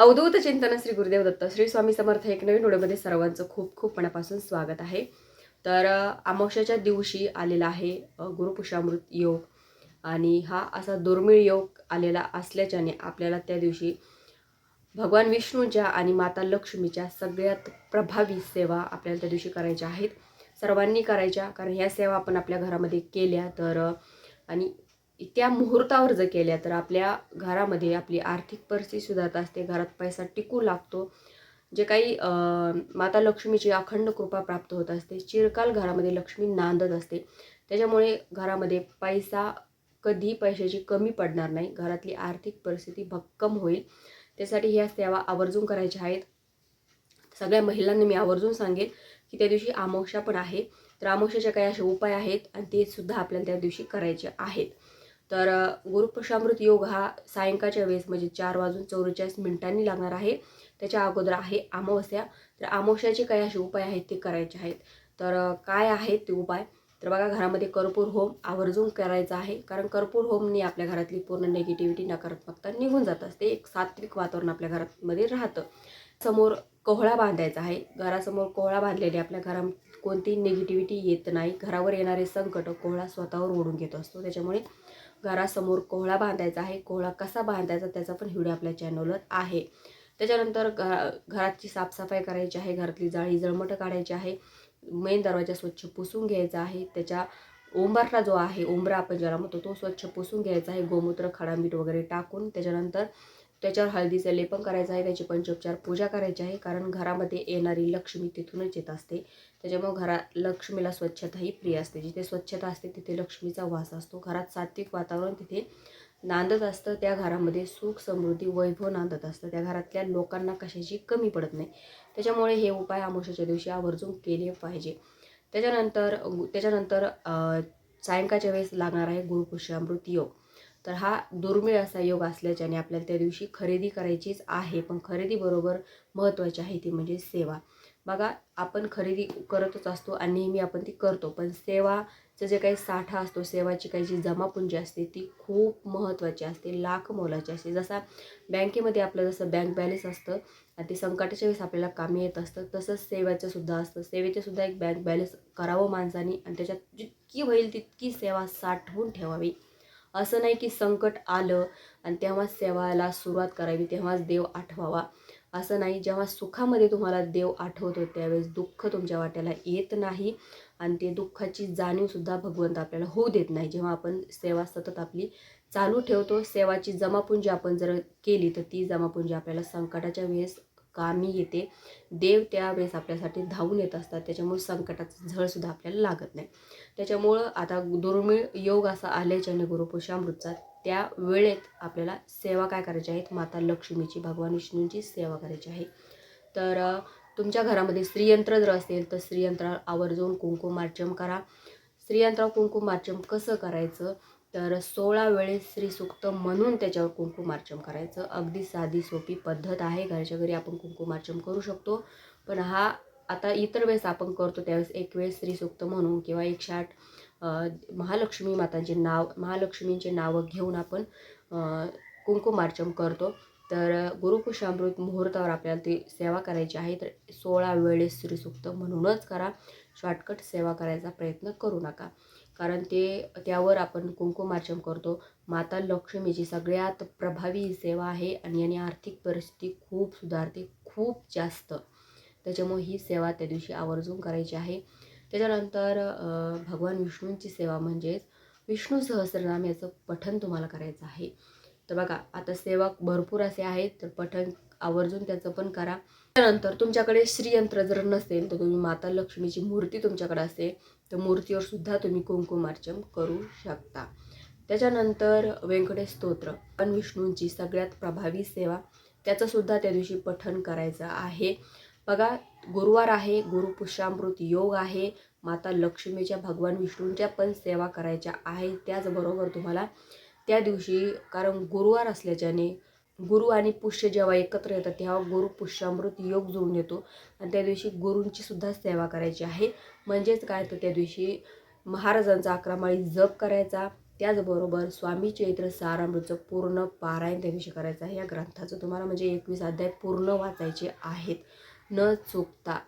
अवधूत चिंतन श्री गुरुदेव दत्त श्री स्वामी समर्थ एक नवीन व्हिडिओमध्ये सर्वांचं खूप खूप मनापासून स्वागत आहे. तर अमावश्याच्या दिवशी आलेला आहे गुरुपुषामृत योग. आणि हा असा दुर्मिळ योग आलेला असल्याच्याने आपल्याला त्या दिवशी भगवान विष्णूच्या आणि माता लक्ष्मीच्या सगळ्यात प्रभावी सेवा आपल्याला त्या दिवशी करायच्या आहेत. सर्वांनी करायच्या कारण ह्या सेवा आपण आपल्या घरामध्ये केल्या तर आणि त्या मुहूर्तावर जर केल्या तर आपल्या घरामध्ये आपली आर्थिक परिस्थिती सुधारत असते घरात पैसा टिकू लागतो. जे काही माता लक्ष्मीची अखंड कृपा प्राप्त होत असते चिरकाल घरामध्ये लक्ष्मी नांदत असते. त्याच्यामुळे घरामध्ये पैसा कधी पैशाची कमी पडणार नाही. घरातली आर्थिक परिस्थिती भक्कम होईल. त्यासाठी ह्या सेवा आवर्जून करायच्या आहेत. सगळ्या महिलांना मी आवर्जून सांगेल की त्या दिवशी आमोक्षा पण आहे. तर अमावस्याचे काही असे उपाय आहेत आणि ते सुद्धा आपल्याला त्या दिवशी करायचे आहेत. तर गुरुपशामृत योग हा सायंकाळच्या वेळेस म्हणजे चार वाजून चौवेचाळीस मिनिटांनी लागणार आहे. त्याच्या अगोदर आहे अमावस्या. तर अमावस्याचे काही असे उपाय आहेत ते करायचे आहेत. तर काय आहेत ते उपाय? तर बघा घरामध्ये कर्पूर होम आवर्जून करायचा आहे. कारण कर्पूर होमने आपल्या घरातली पूर्ण निगेटिव्हिटी नकारात्मकता निघून जात असते. एक सात्विक वातावरण आपल्या घरामध्ये राहतं. समोर कोहळा बांधायचा आहे. घरासमोर कोहळा बांधलेले आपल्या घरात कोणतीही निगेटिव्हिटी येत नाही. घरावर येणारे संकट कोहळा स्वतःवर ओढून घेत असतो. त्याच्यामुळे घरासमोर कोहळा बांधायचा आहे. कोहळा कसा बांधायचा त्याचा पण व्हिडिओ आपल्या चॅनलवर आहे. त्याच्यानंतर घरा घराची साफसफाई करायची आहे. घरातली जाळी जळमटं काढायची आहे. मेन दरवाजा स्वच्छ पुसून घ्यायचा आहे. त्याच्या ओंबारला जो आहे ओंबरा आपण ज्याला म्हणतो तो स्वच्छ पुसून घ्यायचा आहे. गोमूत्र खडा मीठ वगैरे टाकून त्याच्यानंतर त्याच्यावर हळदीचं लेपन करायचं आहे त्याची पंचोपचार पूजा करायची आहे कारण घरामध्ये येणारी लक्ष्मी तिथूनच येत असते. त्याच्यामुळे घरा लक्ष्मीला स्वच्छता ही प्रिय असते. जिथे स्वच्छता असते तिथे लक्ष्मीचा वास असतो. घरात सात्विक वातावरण तिथे नांदत असतं. त्या घरामध्ये सुख समृद्धी वैभव नांदत असतं. त्या घरातल्या लोकांना कशाची कमी पडत नाही. त्याच्यामुळे हे उपाय आमोशाच्या दिवशी आवर्जून केले पाहिजे. त्याच्यानंतर त्याच्यानंतर सायंकाळच्या वेळेस लागणार आहे गुरुपुष्यामृत योग. तर हा दुर्मिळ असा योग असल्याच्याने आपल्याला त्या दिवशी खरेदी करायचीच आहे. पण खरेदीबरोबर महत्त्वाची आहे ती म्हणजे सेवा. बघा आपण खरेदी करतच असतो आणि नेहमी आपण ती करतो. पण सेवाचं जे काही साठा असतो सेवाची काही जी जमापुंजी असते ती खूप महत्त्वाची असते. लाख मोलाची असते. जसा बँकेमध्ये आपलं जसं बँक बॅलन्स असतं आणि ते संकटाच्या वेळेस आपल्याला कामी येत असतं तसंच सेवाचंसुद्धा असतं. सेवेचे सुद्धा एक बँक बॅलन्स करावं माणसाने आणि त्याच्यात जितकी होईल तितकी सेवा साठवून ठेवावी. असं नाही की संकट आलं आणि तेव्हाच सेवाला सुरुवात करावी तेव्हाच देव आठवावा. असं नाही जेव्हा सुखामध्ये तुम्हाला देव आठवतो त्यावेळेस दुःख तुमच्या वाट्याला येत नाही आणि ते दुःखाची जाणीवसुद्धा भगवंत आपल्याला होऊ देत नाही. जेव्हा आपण सेवा सतत आपली चालू ठेवतो सेवाची जमापुंजी आपण जर केली तर ती जमापुंजी आपल्याला संकटाच्या वेळेस कामी येते? देव त्यावेळेस आपल्यासाठी धावून येत असतात. त्याच्यामुळे संकटाचं झळसुद्धा आपल्याला लागत नाही. त्याच्यामुळं आता दुर्मिळ योग असा आल्याच्याने गुरुपुषामृतचा त्या वेळेत आपल्याला सेवा काय करायची आहेत माता लक्ष्मीची भगवान विष्णूंची सेवा करायची आहे. तर तुमच्या घरामध्ये स्त्रीयंत्र जर असेल तर स्त्रीयंत्रावर आवर्जून कुंकुमार्चन करा. स्त्रीयंत्रावर कुंकुमार्चन कसं करायचं? तर सोळा वेळेस श्रीसुक्त म्हणून त्याच्यावर कुंकुमार्चन करायचं. अगदी साधी सोपी पद्धत आहे. घरच्या घरी आपण कुंकुमार्चन करू शकतो. पण हा आता इतर वेळेस आपण करतो त्यावेळेस एक वेळेस श्रीसुक्त म्हणून किंवा एकशे आठ महालक्ष्मी मातांचे नाव महालक्ष्मींचे नावं घेऊन आपण कुंकुमार्चम कुंकुमार्चन करतो. तर गुरुकुशामृत मुहूर्तावर आपल्याला ती सेवा करायची आहे. तर सोळा वेळेस श्रीसुक्त म्हणूनच करा. शॉर्टकट सेवा करायचा प्रयत्न करू नका. कारण ते त्यावर आपण कुंकुमार्चन करतो. माता लक्ष्मीची सगळ्यात प्रभावी ही सेवा आहे आणि याने आर्थिक परिस्थिती खूप सुधारते खूप जास्त. त्याच्यामुळे ही सेवा त्या दिवशी आवर्जून करायची आहे. त्याच्यानंतर भगवान विष्णूंची सेवा म्हणजेच विष्णू सहस्रनाम याचं पठण तुम्हाला करायचं आहे. तर बघा आता सेवक भरपूर असे आहेत तर पठण आवर्जून त्याचं पण करा. त्यानंतर तुमच्याकडे श्रीयंत्र जर नसेल तर तुम्ही माता लक्ष्मीची मूर्ती तुमच्याकडे असेल तर मूर्तीवर सुद्धा तुम्ही कुंकुमार्चन करू शकता. त्याच्यानंतर व्यंकटेश स्तोत्र पण विष्णूंची सगळ्यात प्रभावी सेवा त्याचं सुद्धा त्या दिवशी पठण करायचं आहे. बघा गुरुवार आहे गुरुपुष्यामृत योग आहे माता लक्ष्मीच्या भगवान विष्णूंच्या पण सेवा करायच्या आहे त्याचबरोबर तुम्हाला त्या दिवशी कारण गुरुवार असल्याच्याने गुरु आणि पुष्य जेव्हा एकत्र येतात तेव्हा गुरु पुष्यामृत योग जुळून येतो. आणि त्या दिवशी गुरूंची सुद्धा सेवा करायची आहे. म्हणजेच काय तर त्या दिवशी महाराजांचा अकरामाळी जप करायचा. त्याचबरोबर स्वामी चैत्र सारामृतचं पूर्ण पारायण त्या दिवशी करायचं आहे. या ग्रंथाचं तुम्हाला म्हणजे एकवीस अध्याय पूर्ण वाचायचे आहेत. न चुकता.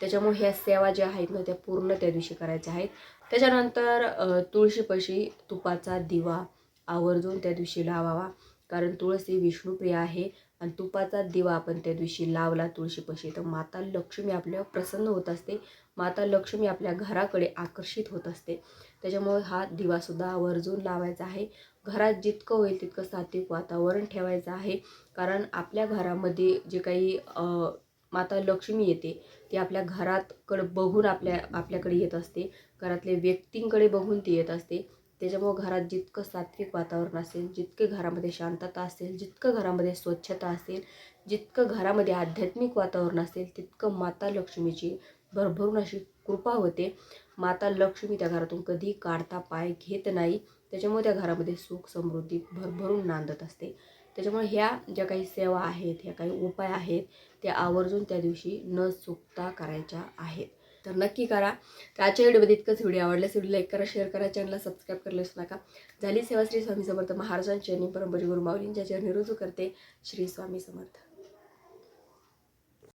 त्याच्यामुळे ह्या सेवा ज्या आहेत ना त्या पूर्ण त्या दिवशी करायच्या आहेत. त्याच्यानंतर तुळशीपशी तुळशीपाशी तुपाचा दिवा आवर्जून त्या दिवशी लावावा. कारण तुळस ही विष्णुप्रिय आहे. आणि तुपाचा दिवा आपण त्या दिवशी लावला तुळशीपाशी. तर माता लक्ष्मी आपल्यावर प्रसन्न होत असते. माता लक्ष्मी आपल्या घराकडे आकर्षित होत असते. त्याच्यामुळे हा दिवासुद्धा आवर्जून लावायचा आहे. घरात जितकं होईल तितकं सात्विक वातावरण ठेवायचं आहे. कारण आपल्या घरामध्ये जे काही माता लक्ष्मी येते ती आपल्या घरातकडं बघून आपल्या आपल्याकडे येत असते. घरातल्या व्यक्तींकडे बघून ती येत असते. त्याच्यामुळं घरात जितकं सात्विक वातावरण असेल जितके घरामध्ये शांतता असेल जितकं घरामध्ये स्वच्छता असेल जितकं घरामध्ये आध्यात्मिक वातावरण असेल तितकं माता लक्ष्मीची भरभरून अशी कृपा होते. माता लक्ष्मी त्या घरातून कधी काढता पाय घेत नाही. त्याच्यामुळे त्या घरामध्ये सुख समृद्धी भरभरून नांदत असते. त्याच्यामुळे ह्या ज्या काही सेवा आहेत ह्या काही उपाय आहेत ते आवर्जून त्या दिवशी न चुकता करायच्या आहेत. तर नक्की करा. तर आजच्या व्हिडिओमध्ये इतकंच व्हिडिओ आवडल्यास व्हिडिओ लाईक करा शेअर करा चॅनलला सबस्क्राईब करायला विसरू नका. झाली सेवा श्री स्वामी समर्थ महाराजांच्या परंपरी गुरु माऊलींच्या चरणी. रुजू करते श्री स्वामी समर्थ.